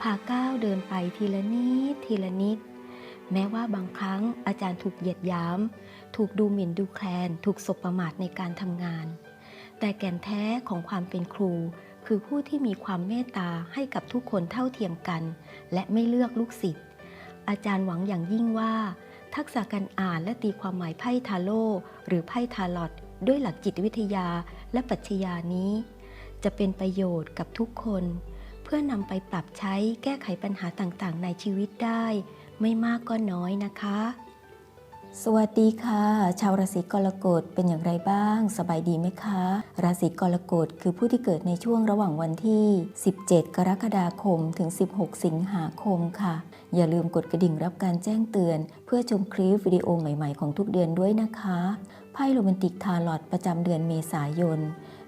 พาก้าวเดินไปทีละนิดทีละนิด แม้ว่าบางครั้งอาจารย์ถูกเหยียดหยาม ถูกดูหมิ่นดูแคลน ถูกสบประมาทในการทำงาน แต่แก่นแท้ของความเป็นครู คือผู้ที่มีความเมตตาให้กับทุกคนเท่าเทียมกัน และไม่เลือกลูกศิษย์ อาจารย์หวังอย่างยิ่งว่า ทักษะการอ่านและตีความหมายไพ่ทาโร่หรือไพ่ทาลอตด้วยหลักจิตวิทยาและปรัชญานี้ จะเป็นประโยชน์กับทุกคน พื่อนำไปปรับใช้แก้ไขปัญหาต่างๆ ในชีวิตได้ ไม่มากก็น้อยนะคะ สวัสดีค่ะ ชาวราศีกรกฎเป็นอย่างไรบ้าง สบายดีไหมคะ ราศีกรกฎคือผู้ที่เกิดในช่วงระหว่างวันที่ 17 กรกฎาคมถึง 16 สิงหาคมค่ะ อย่าลืมกดกระดิ่งรับการแจ้งเตือน เพื่อชมคลิปวิดีโอใหม่ๆของทุกเดือนด้วยนะคะไพ่โรแมนติกทาร์ลอตประจำเดือนเมษายน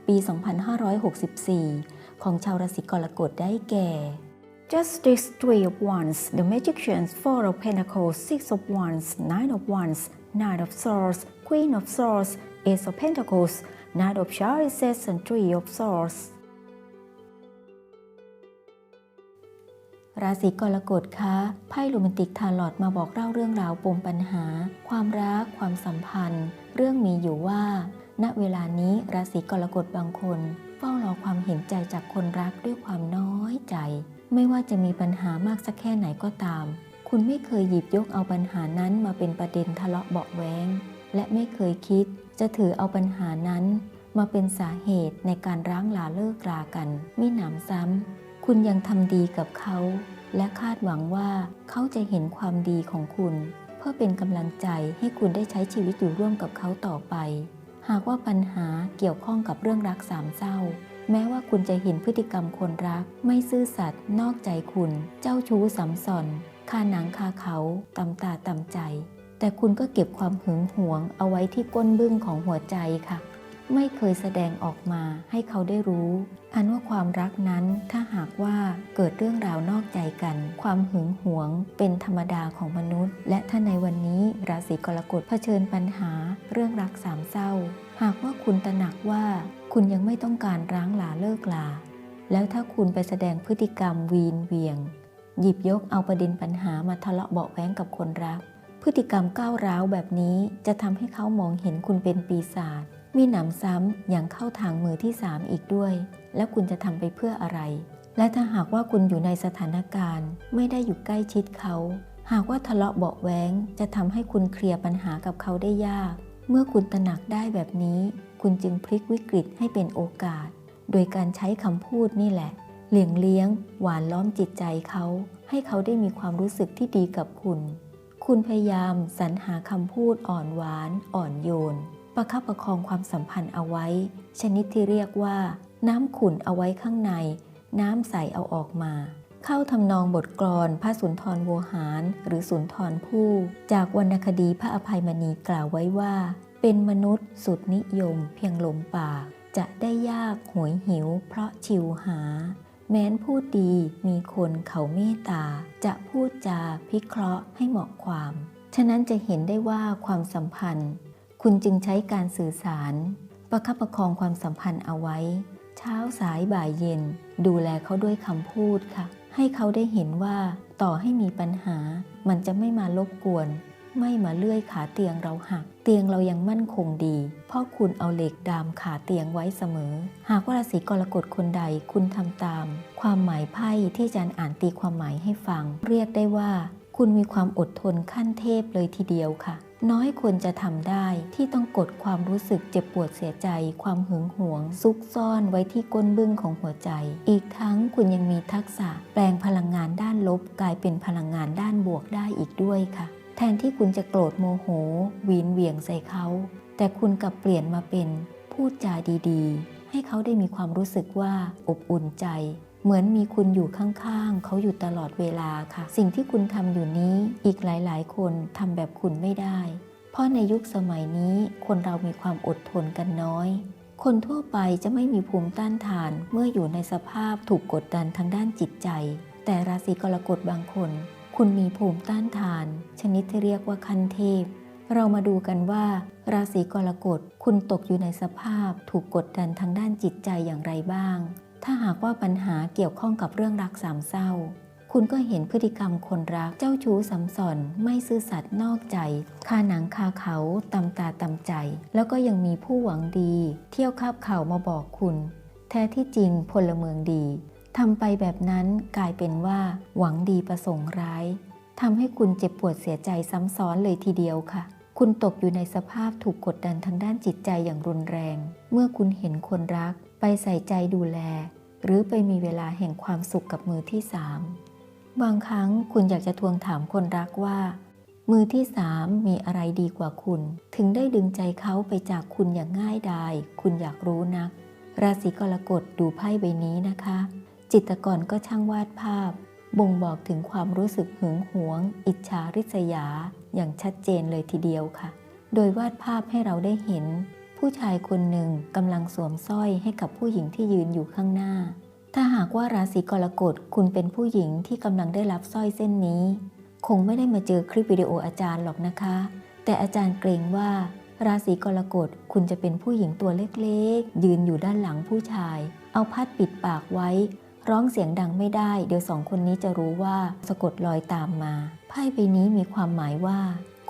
ปี 2564 ของชาวราศีกรกฎได้แก่ Justice Three of Wands, the Magicians Four of Pentacles, Six of Wands, Nine of Wands, Nine of Swords, Queen of Swords, Ace of Pentacles, Knight of Chalices, and Three of Swords. ราศีกรกฎคะไพ่โรแมนติกทาร์ลอตมาบอกเล่าเรื่องราวปมปัญหา ความรัก ความสัมพันธ์ เรื่องมีอยู่ว่า ณเวลานี้ราศีกรกฎบางคน เฝ้ารอความเห็นใจจากคนรักด้วยความน้อยใจ ไม่ว่าจะมีปัญหามากสักแค่ไหนก็ตาม คุณไม่เคยหยิบยกเอาปัญหานั้นมาเป็นประเด็นทะเลาะเบาแวงและไม่เคยคิด จะถือเอาปัญหานั้น มาเป็นสาเหตุในการร้างลาเลิกรากันมิหนำซ้ำคุณยังทำดีกับเขา และคาดหวังว่าเขาจะเห็นความดีของคุณ เพื่อเป็นกำลังใจให้คุณได้ใช้ชีวิตอยู่ร่วมกับเขาต่อไป หากว่าปัญหาเกี่ยวข้องกับเรื่องรักสามเศร้า แม้ว่าคุณจะเห็นพฤติกรรมคนรัก ไม่ซื่อสัตย์นอกใจคุณ เจ้าชู้สำสอนคาหนังคาเขาตำตาตำใจ แต่คุณก็เก็บความหึงหวงเอาไว้ที่ก้นบึ้งของหัวใจค่ะ ไม่เคยแสดงออกมาให้เขาได้รู้ อันว่าความรักนั้นถ้าหากว่าเกิดเรื่องราวนอกใจกัน ความหึงหวงเป็นธรรมดาของมนุษย์ และถ้าในวันนี้ราศีกรกฎเผชิญปัญหาเรื่องรักสามเศร้า หากว่าคุณตระหนักว่าคุณยังไม่ต้องการร้างหลาเลิกลา แล้วถ้าคุณไปแสดงพฤติกรรมวีนเวียง หยิบยกเอาประเด็นปัญหามาทะเลาะเบาแว้งกับคนรัก พฤติกรรมก้าวร้าวแบบนี้จะทำให้เขามองเห็นคุณเป็นปีศาจ มีหนำซ้ำย่างเข้าทางมือที่สามอีกด้วย แล้วคุณจะทำไปเพื่ออะไร และถ้าหากว่าคุณอยู่ในสถานการณ์ ไม่ได้อยู่ใกล้ชิดเขา หากว่าทะเลาะเบาะแว้งจะทำให้คุณเคลียร์ปัญหากับเขาได้ยาก เมื่อคุณตระหนักได้แบบนี้ คุณจึงพลิกวิกฤตให้เป็นโอกาส โดยการใช้คำพูดนี่แหละเลี่ยงเลี้ยง หวานล้อมจิตใจเขา ให้เขาได้มีความรู้สึกที่ดีกับคุณ คุณพยายามสรรหาคำพูดอ่อนหวาน อ่อนโยน ประคับประคองความสัมพันธ์เอาไว้ ชนิดที่เรียกว่า น้ำขุ่นเอาไว้ข้างใน น้ำใสเอาออกมา เข้าทำนองบทกลอนพระสุนทรโวหาร หรือสุนทรภู่จากวรรณคดีพระอภัยมณีกล่าวไว้ว่า เป็นมนุษย์สุดนิยม เพียงลมปาก จะได้ยากหวยหิว เพราะชิวหา แม้นพูดดีมีคนเขาเมตตา จะพูดจาพิเคราะห์ให้เหมาะความ ฉะนั้นจะเห็นได้ว่าความสัมพันธ์ คุณจึงใช้การสื่อสาร ประคับประคองความสัมพันธ์เอาไว้ เช้าสายบ่ายเย็น ดูแลเขาด้วยคำพูดค่ะ ให้เขาได้เห็นว่าต่อให้มีปัญหา มันจะไม่มารบกวน ไม่มาเลื่อยขาเตียงเราหัก เตียงเรายังมั่นคงดี เพราะคุณเอาเหล็กดามขาเตียงไว้เสมอ หากว่าราศีกรกฎคนใดคุณทำตาม ความหมายไพ่ที่อาจารย์อ่านตีความหมายให้ฟัง เรียกได้ว่า คุณมีความอดทนขั้นเทพเลยทีเดียวค่ะ น้อยคนจะทำได้ที่ต้องกดความรู้สึกเจ็บปวดเสียใจ ความหึงหวง ซุกซ่อนไว้ที่ก้นบึ้งของหัวใจ อีกทั้งคุณยังมีทักษะแปลงพลังงานด้านลบ กลายเป็นพลังงานด้านบวกได้อีกด้วยค่ะ แทนที่คุณจะโกรธโมโหวีนเหวี่ยงใส่เขา แต่คุณกลับเปลี่ยนมาเป็นพูดจาดีๆ ให้เขาได้มีความรู้สึกว่าอบอุ่นใจ เหมือนมีคุณอยู่ข้างๆ เขาอยู่ตลอดเวลาค่ะ สิ่งที่คุณทำอยู่นี้อีกหลายๆ คนทำแบบคุณไม่ได้ เพราะในยุคสมัยนี้คนเรามีความอดทนกันน้อย คนทั่วไปจะไม่มีภูมิต้านทาน เมื่ออยู่ในสภาพถูกกดดันทางด้านจิตใจ แต่ราศีกรกฎบางคน คุณมีภูมิต้านทาน ชนิดที่เรียกว่าคันเทพเรามาดูกันว่า ราศีกรกฎคุณตกอยู่ในสภาพถูกกดดันทางด้านจิตใจอย่างไรบ้าง ถ้าหากว่าปัญหาเกี่ยวข้องกับเรื่องรักสามเศร้า คุณก็เห็นพฤติกรรมคนรักเจ้าชู้สัมสอนไม่ซื่อสัตย์นอกใจ คาหนังคาเขาตำตาตำใจ แล้วก็ยังมีผู้หวังดี เที่ยวคาบเข่ามาบอกคุณ แท้ที่จริงพลเมืองดีทำไปแบบนั้นกลายเป็นว่า หวังดีประสงค์ร้ายทำให้คุณเจ็บปวดเสียใจซ้ำซ้อนเลยทีเดียวค่ะ คุณตกอยู่ในสภาพถูกกดดันทางด้านจิตใจอย่างรุนแรง เมื่อคุณเห็นคนรัก ไปใส่ใจดูแล หรือไปมีเวลาแห่งความสุขกับมือที่สามบางครั้งคุณอยากจะทวงถามคนรักว่า มือที่สามมีอะไรดีกว่าคุณ ถึงได้ดึงใจเขาไปจากคุณอย่างง่ายดาย คุณอยากรู้นัก ราศีกรกฎดูไพ่ใบนี้นะคะ จิตกรก็ช่างวาดภาพ บ่งบอกถึงความรู้สึกหึงหวง อิจฉาริษยา อย่างชัดเจนเลยทีเดียวค่ะ โดยวาดภาพให้เราได้เห็น ผู้ชายคนหนึ่งกำลังสวมสร้อยให้กับผู้หญิงที่ยืนอยู่ข้างหน้า ถ้าหากว่าราศีกรกฎคุณเป็นผู้หญิงที่กำลังได้รับสร้อยเส้นนี้ คงไม่ได้มาเจอคลิปวิดีโออาจารย์หรอกนะคะ แต่อาจารย์เกรงว่า ราศีกรกฎคุณจะเป็นผู้หญิงตัวเล็กๆ ยืนอยู่ด้านหลังผู้ชาย เอาพัดปิดปากไว้ ร้องเสียงดังไม่ได้ เดี๋ยวสองคนนี้จะรู้ว่าสะกดรอยตามมา ไพ่ใบนี้มีความหมายว่า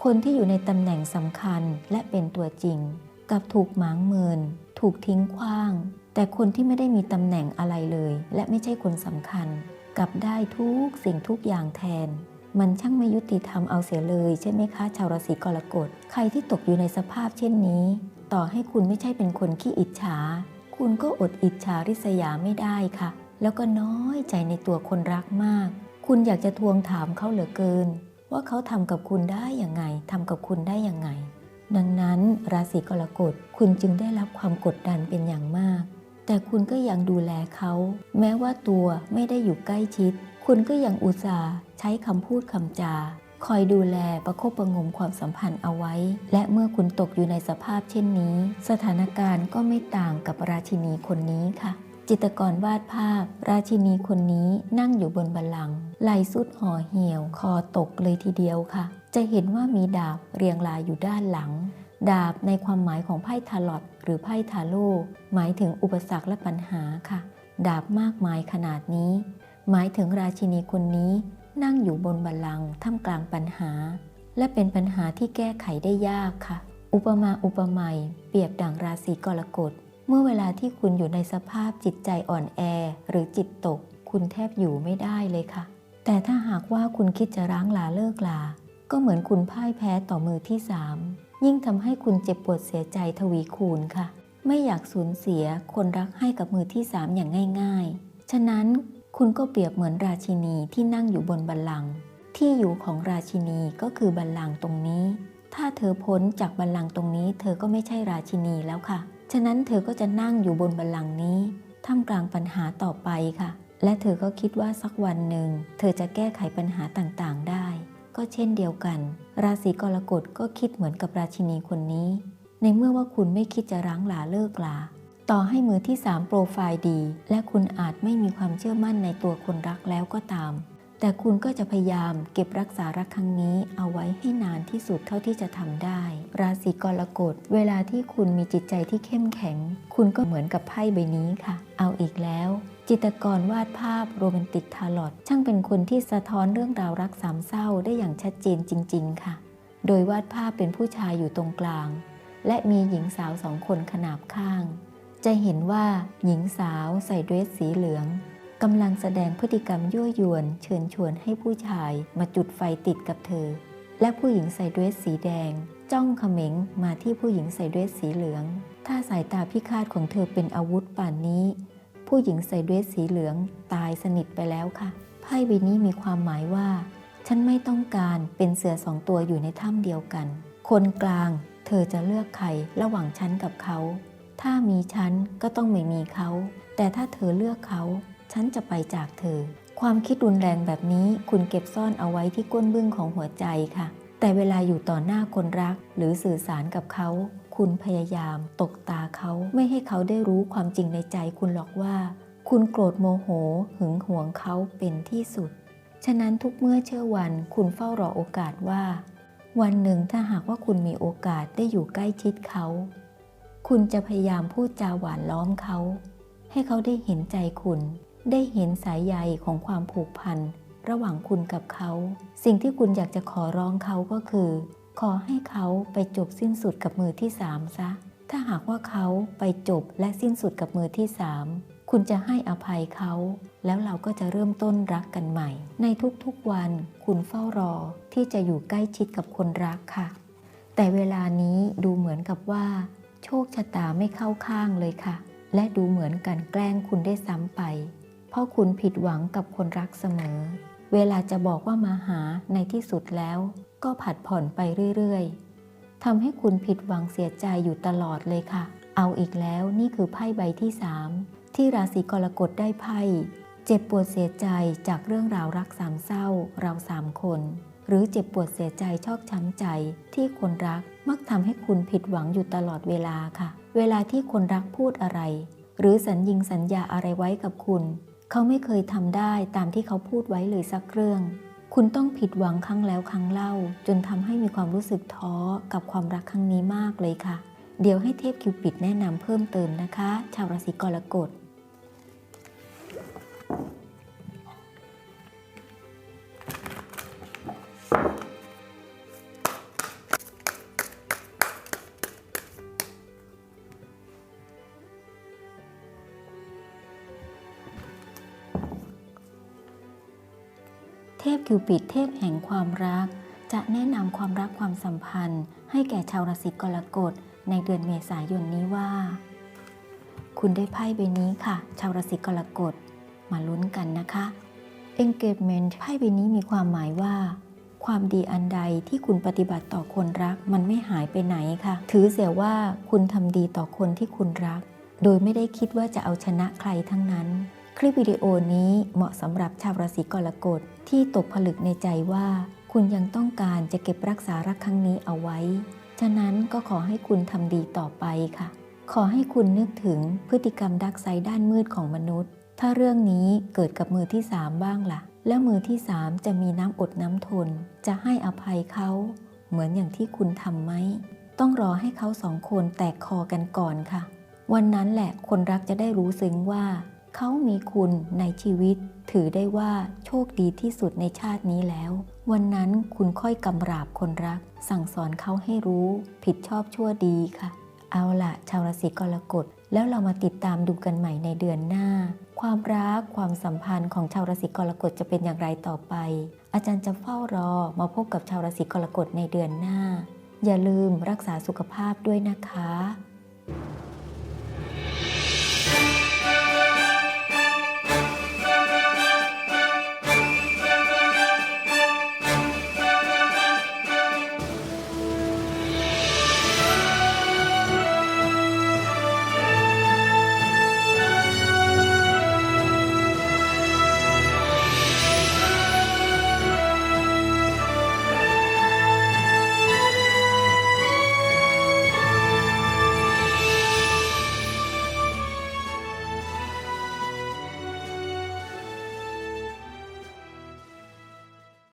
คนที่อยู่ในตำแหน่งสำคัญและเป็นตัวจริง กับถูกหมางเมิน ถูกทิ้งขว้าง แต่คนที่ไม่ได้มีตำแหน่งอะไรเลย และไม่ใช่คนสำคัญ กลับได้ทุกสิ่งทุกอย่างแทน มันช่างไม่ยุติธรรมเอาเสียเลยใช่ไหมคะ ชาวราศีกรกฎ ใครที่ตกอยู่ในสภาพเช่นนี้ ต่อให้คุณไม่ใช่เป็นคนขี้อิจฉา คุณก็อดอิจฉาริษยาไม่ได้ค่ะ แล้วก็น้อยใจในตัวคนรักมาก คุณอยากจะทวงถามเขาเหลือเกิน ว่าเขาทำกับคุณได้อย่างไงทำกับคุณได้อย่างไง ดังนั้นราศีกรกฎคุณจึงได้รับความกดดันเป็นอย่างมาก แต่คุณก็ยังดูแลเขา แม้ว่าตัวไม่ได้อยู่ใกล้ชิด คุณก็ยังอุตส่าห์ใช้คำพูดคำจา คอยดูแลประคบประงมความสัมพันธ์เอาไว้ และเมื่อคุณตกอยู่ในสภาพเช่นนี้ สถานการณ์ก็ไม่ต่างกับราชินีคนนี้ค่ะ จิตกรวาดภาพ ราชินีคนนี้นั่งอยู่บนบัลลังก์ไหลสุดห่อเหี่ยว คอตกเลยทีเดียวค่ะ จะเห็นว่ามีดาบเรียงรายอยู่ด้านหลัง ดาบในความหมายของไพ่ทาลอตหรือไพ่ทาโร่หมายถึงอุปสรรคและปัญหาค่ะ ดาบมากมายขนาดนี้ หมายถึงราชินีคนนี้นั่งอยู่บนบัลลังก์ท่ามกลางปัญหา และเป็นปัญหาที่แก้ไขได้ยากค่ะ อุปมาอุปไมยเปรียบดังราศีกรกฎเมื่อเวลาที่คุณอยู่ในสภาพจิตใจอ่อนแอ หรือจิตตก คุณแทบอยู่ไม่ได้เลยค่ะ แต่ถ้าหากว่าคุณคิดจะร้างลาเลิกลา ก็เหมือนคุณพ่ายแพ้ต่อมือที่สามยิ่งทำให้คุณเจ็บปวดเสียใจทวีคูณค่ะ ไม่อยากสูญเสียคนรักให้กับมือที่สามอย่างง่าย ๆ ฉะนั้นคุณก็เปรียบเหมือนราชินีที่นั่งอยู่บนบัลลังก์ที่อยู่ของราชินีก็คือบัลลังก์ตรงนี้ ถ้าเธอพ้นจากบัลลังก์ตรงนี้ เธอก็ไม่ใช่ราชินีแล้วค่ะ ฉะนั้นเธอก็จะนั่งอยู่บนบัลลังก์นี้ท่ามกลางปัญหาต่อไปค่ะ และเธอก็คิดว่าสักวันหนึ่ง เธอจะแก้ไขปัญหาต่างๆได้ ก็เช่นเดียวกัน ราศีกรกฎก็คิดเหมือนกับราชินีคนนี้ ในเมื่อว่าคุณไม่คิดจะร้างลาเลิกลา ต่อให้มือที่ 3 โปรไฟล์ดี และคุณอาจไม่มีความเชื่อมั่นในตัวคนรักแล้วก็ตาม แต่คุณก็จะพยายามเก็บรักษารักครั้งนี้เอาไว้ให้นานที่สุดเท่าที่จะทำได้ ราศีกรกฎเวลาที่คุณมีจิตใจที่เข้มแข็ง คุณก็เหมือนกับไพ่ใบนี้ค่ะ เอาอีกแล้ว จิตกรวาดภาพโรแมนติกทาร์ลอตช่างเป็นคนที่สะท้อนเรื่องราวรักสามเศร้าได้อย่างชัดเจนจริง ๆ ค่ะ โดยวาดภาพเป็นผู้ชายอยู่ตรงกลาง และมีหญิงสาวสองคนขนาบข้าง จะเห็นว่าหญิงสาวใส่เดรสสีเหลืองกำลังแสดงพฤติกรรมยั่วยวน เชิญชวนให้ผู้ชายมาจุดไฟติดกับเธอ และผู้หญิงใส่เดรสสีแดง จ้องเขม็งมาที่ผู้หญิงใส่เดรสสีเหลือง ถ้าสายตาพิฆาตของเธอเป็นอาวุธป่านนี้ ผู้หญิงใส่เดรสสีเหลืองตายสนิทไปแล้วค่ะ ไพ่ใบนี้มีความหมายว่า ฉันไม่ต้องการเป็นเสือสองตัวอยู่ในถ้ำเดียวกัน คนกลางเธอจะเลือกใครระหว่างฉันกับเขา ถ้ามีฉันก็ต้องไม่มีเขา แต่ถ้าเธอเลือกเขา ฉันจะไปจากเธอ ความคิดรุนแรงแบบนี้คุณเก็บซ่อนเอาไว้ที่ก้นบึ้งของหัวใจค่ะ แต่เวลาอยู่ต่อหน้าคนรักหรือสื่อสารกับเขา คุณพยายามตกตาเขาไม่ให้เขาได้รู้ความจริงในใจคุณหรอกว่า คุณโกรธโมโหหึงหวงเขาเป็นที่สุด ฉะนั้นทุกเมื่อเชื่อวันคุณเฝ้ารอโอกาสว่า วันหนึ่งถ้าหากว่าคุณมีโอกาสได้อยู่ใกล้ชิดเขา คุณจะพยายามพูดจาหวานล้อมเขา ให้เขาได้เห็นใจคุณ ได้เห็นสายใยของความผูกพันระหว่างคุณกับเขา สิ่งที่คุณอยากจะขอร้องเขาก็คือ ขอให้เขาไปจบสิ้นสุดกับมือที่สามซะ ถ้าหากว่าเขาไปจบและสิ้นสุดกับมือที่สามคุณจะให้อภัยเขา แล้วเราก็จะเริ่มต้นรักกันใหม่ ในทุกๆวันคุณเฝ้ารอที่จะอยู่ใกล้ชิดกับคนรักค่ะ แต่เวลานี้ดูเหมือนกับว่า โชคชะตาไม่เข้าข้างเลยค่ะ และดูเหมือนการแกล้งคุณได้ซ้ำไป เพราะคุณผิดหวังกับคนรักเสมอ เวลาจะบอกว่ามาหาในที่สุดแล้ว ก็ผัดผ่อนไปเรื่อยๆทำให้คุณผิดหวังเสียใจอยู่ตลอดเลยค่ะ เอาอีกแล้วนี่คือไพ่ใบที่สามที่ราศีกรกฎได้ไพ่ เจ็บปวดเสียใจจากเรื่องราวรักสามเศร้า เราสามคน หรือเจ็บปวดเสียใจชอกช้ำใจ ที่คนรักมักทำให้คุณผิดหวังอยู่ตลอดเวลาค่ะ เวลาที่คนรักพูดอะไร หรือสัญญิงสัญญาอะไรไว้กับคุณ เขาไม่เคยทำได้ตามที่เขาพูดไว้เลยสักเรื่อง คุณต้องผิดหวังครั้งแล้วครั้งเล่า จนทำให้มีความรู้สึกท้อกับความรักครั้งนี้มากเลยค่ะ เดี๋ยวให้เทพคิวปิดแนะนำเพิ่มเติมนะคะ ชาวราศีกรกฎ คิวปิดเทพแห่งความรัก จะแนะนำความรักความสัมพันธ์ ให้แก่ชาวราศีกรกฎในเดือนเมษายนนี้ว่า คุณได้ไพ่ใบนี้ค่ะ ชาวราศีกรกฎมาลุ้นกันนะคะ Engagement ไพ่ใบนี้มีความหมายว่า ความดีอันใดที่คุณปฏิบัติต่อคนรักมันไม่หายไปไหนค่ะ ถือเสียว่าคุณทำดีต่อคนที่คุณรัก โดยไม่ได้คิดว่าจะเอาชนะใครทั้งนั้น คลิปวิดีโอนี้เหมาะสำหรับชาวราศีกรกฎที่ตกผลึกในใจว่า คุณยังต้องการจะเก็บรักษารักครั้งนี้เอาไว้ ฉะนั้นก็ขอให้คุณทำดีต่อไปค่ะ ขอให้คุณนึกถึงพฤติกรรมดักไซด้านมืดของมนุษย์ ถ้าเรื่องนี้เกิดกับมือที่สามบ้างล่ะ แล้วมือที่สามจะมีน้ำอดน้ำทน จะให้อภัยเขา เหมือนอย่างที่คุณทำไหม ต้องรอให้เขาสองคนแตกคอกันก่อนค่ะ วันนั้นแหละคนรักจะได้รู้ซึ้งว่า เขามีคุณในชีวิต ถือได้ว่าโชคดีที่สุดในชาตินี้แล้ว วันนั้นคุณค่อยกำราบคนรัก สั่งสอนเขาให้รู้ ผิดชอบชั่วดีค่ะ เอาละชาวราศีกรกฎแล้วเรามาติดตามดูกันใหม่ในเดือนหน้า ความรักความสัมพันธ์ของชาวราศีกรกฎจะเป็นอย่างไรต่อไป อาจารย์จะเฝ้ารอมาพบกับชาวราศีกรกฎในเดือนหน้า อย่าลืมรักษาสุขภาพด้วยนะคะ